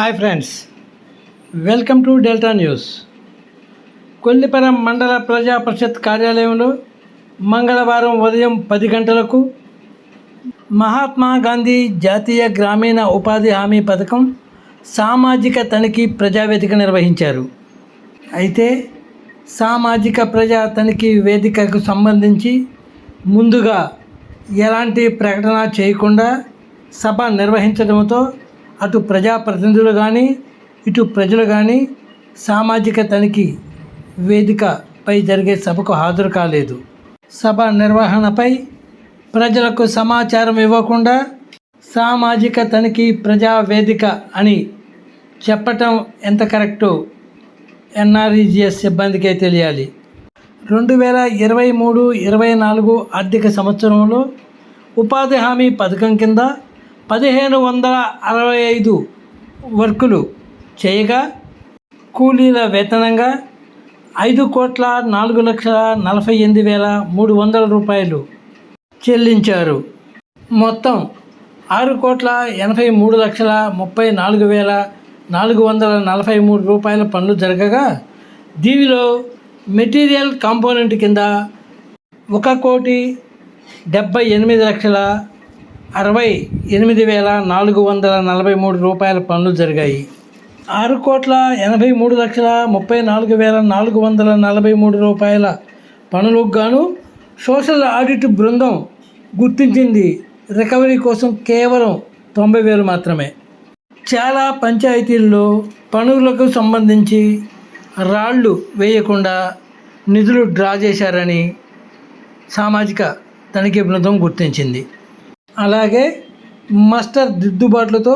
Hi friends welcome to Delta news. Kolliparam మండల ప్రజా పరిషత్ కార్యాలయంలో మంగళవారం ఉదయం పది గంటలకు మహాత్మా గాంధీ జాతీయ గ్రామీణ ఉపాధి హామీ పథకం సామాజిక తనిఖీ ప్రజావేదిక నిర్వహించారు. అయితే సామాజిక ప్రజా తనిఖీ వేదికకు సంబంధించి ముందుగా ఎలాంటి ప్రకటన చేయకుండా సభ నిర్వహించడంతో అటు ప్రజాప్రతినిధులు కానీ ఇటు ప్రజలు కానీ సామాజిక తనిఖీ వేదికపై జరిగే సభకు హాజరు కాలేదు. సభ నిర్వహణపై ప్రజలకు సమాచారం ఇవ్వకుండా సామాజిక తనిఖీ ప్రజా వేదిక అని చెప్పటం ఎంత కరెక్టో? ఎన్ఆర్ఈజిఎస్ సిబ్బందికే తెలియాలి. రెండు వేల ఇరవై మూడు ఇరవై నాలుగు ఆర్థిక సంవత్సరంలో ఉపాధి హామీ పథకం కింద పదిహేను వందల అరవై ఐదు వర్కులు చేయగా కూలీల వేతనంగా ఐదు కోట్ల నాలుగు లక్షల నలభై ఎనిమిది వేల మూడు వందల రూపాయలు చెల్లించారు. మొత్తం ఆరు కోట్ల ఎనభై మూడు లక్షల ముప్పై నాలుగు వేల నాలుగు వందల నలభై మూడు రూపాయల పనులు జరగగా దీనిలో మెటీరియల్ కాంపోనెంట్ కింద ఒక కోటి డెబ్బై ఎనిమిది లక్షల అరవై ఎనిమిది వేల నాలుగు వందల నలభై మూడు రూపాయల పనులు జరిగాయి. ఆరు కోట్ల ఎనభై మూడు లక్షల ముప్పై నాలుగు వేల నాలుగు వందల నలభై మూడు రూపాయల పనులకు గాను సోషల్ ఆడిట్ బృందం గుర్తించింది. రికవరీ కోసం కేవలం తొంభై వేలు మాత్రమే. చాలా పంచాయతీల్లో పనులకు సంబంధించి రాళ్ళు వేయకుండా నిధులు డ్రా చేశారని సామాజిక తనిఖీ బృందం గుర్తించింది. అలాగే మస్టర్ దిద్దుబాట్లతో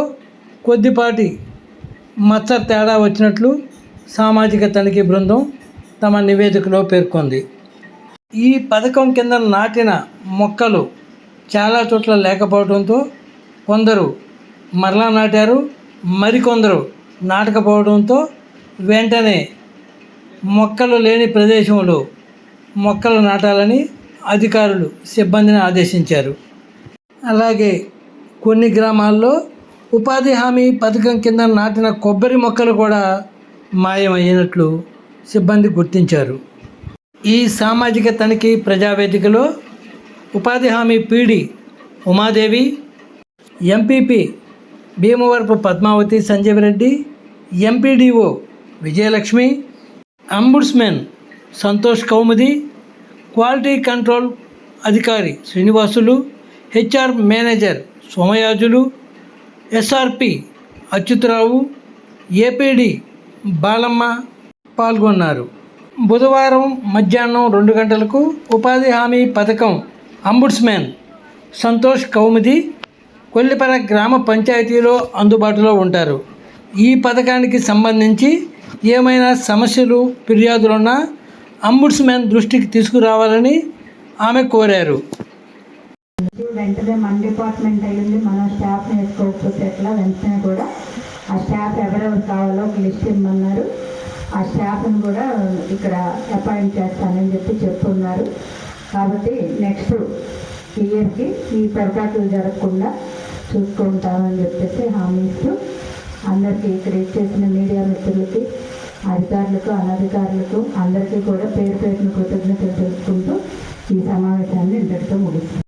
కొద్దిపాటి మచ్చ తేడా వచ్చినట్లు సామాజిక తనిఖీ బృందం తమ నివేదికలో పేర్కొంది. ఈ పథకం కింద నాటిన మొక్కలు చాలా చోట్ల లేకపోవడంతో కొందరు మరలా నాటారు మరికొందరు నాటకపోవడంతో వెంటనే మొక్కలు లేని ప్రదేశంలో మొక్కలు నాటాలని అధికారులు సిబ్బందిని ఆదేశించారు. అలాగే కొన్ని గ్రామాల్లో ఉపాధి హామీ పథకం కింద నాటిన కొబ్బరి మొక్కలు కూడా మాయమయ్యినట్లు సిబ్బంది గుర్తించారు. ఈ సామాజిక తనిఖీ ప్రజావేదికలో ఉపాధి హామీ PD Umadevi MPP Bhimavarapu Padmavathi Sanjeev Reddy MPDO Vijayalakshmi ombudsman Santosh Kaumudi quality control అధికారి Srinivasulu HR manager Somayajulu SRP Achyutharao APD Balamma పాల్గొన్నారు. బుధవారం మధ్యాహ్నం రెండు గంటలకు ఉపాధి హామీ పథకం అంబుడ్స్మెన్ సంతోష్ కౌముది కొల్లిపర గ్రామ పంచాయతీలో అందుబాటులో ఉంటారు. ఈ పథకానికి సంబంధించి ఏమైనా సమస్యలు ఫిర్యాదులున్నా అంబుడ్స్మెన్ దృష్టికి తీసుకురావాలని ఆమె కోరారు. వెంటనే మన డిపార్ట్మెంట్ అయ్యింది మన స్టాఫ్ నేర్చుకోకపోతే ఎట్లా? వెంటనే కూడా ఆ స్టాఫ్ ఎవరెవరు కావాలో ఒక లిస్ట్ ఇమ్మన్నారు. ఆ స్టాఫ్ని కూడా ఇక్కడ అపాయింట్ చేస్తానని చెప్పి చెప్తున్నారు. కాబట్టి నెక్స్ట్ ఇయర్కి ఈ పొరపాట్లు జరగకుండా చూసుకుంటామని చెప్పేసి హామీ ఇస్తూ అందరికీ ఇక్కడ ఇచ్చేసిన మీడియా మిత్రులకి అధికారులకు అనధికారులకు అందరికీ కూడా పేరు పేరును కృతజ్ఞతలు తెలుసుకుంటూ ఈ సమావేశాన్ని ఇంతటితో ముగిస్తాం